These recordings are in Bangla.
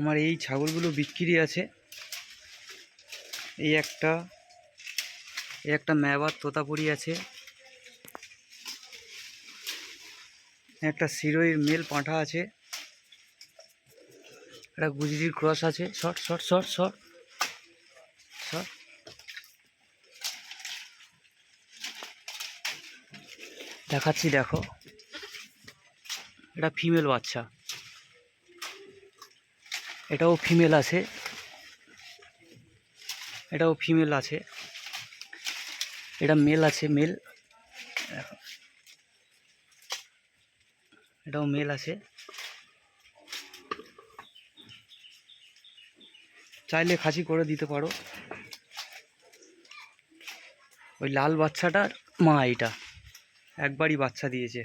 আমার এই ছাগলগুলো বিক্রি আছে। এই একটা এই একটা ম্যাবার তোতাপুরি আছে। একটা সিরোইর মেল পাঁঠা আছে। একটা গুজরির ক্রস আছে। Short short short short short দেখাচ্ছি, দেখো। এটা ফিমেল বাচ্চা। এটাও ফিমেল আছে। এটাও ফিমেল আছে। এটা মেল আছে মেল এটাও মেল আছে। চাইলে খাসি করে দিতে পারো। ওই লাল বাচ্চাটার মা এটা একবারই বাচ্চা দিয়েছে।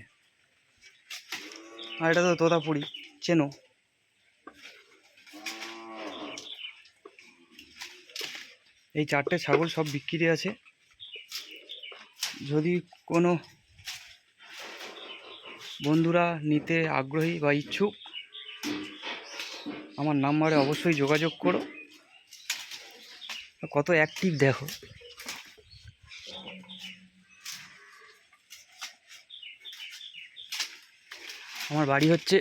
আর এটা তো তোতাপুরি। চেনো? এই চারটে ছাগল সব বিক্রি আছে। যদি কোনো বন্ধুরা নিতে আগ্রহী বা ইচ্ছুক, আমার নাম্বারে অবশ্যই যোগাযোগ করো। কত অ্যাক্টিভ দেখো। আমার বাড়ি হচ্ছে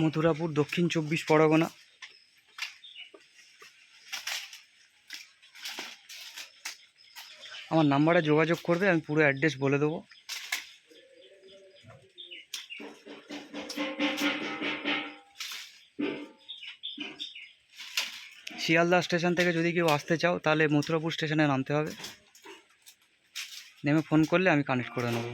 মথুরাপুর দক্ষিণ চব্বিশ পরগনা। আমার নাম্বারে যোগাযোগ করবে, আমি পুরো অ্যাড্রেস বলে দেবো। শিয়ালদা স্টেশন থেকে যদি কেউ আসতে চাও, তাহলে মথুরাপুর স্টেশনে নামতে হবে। নেমে ফোন করলে আমি কানেক্ট করে নেব।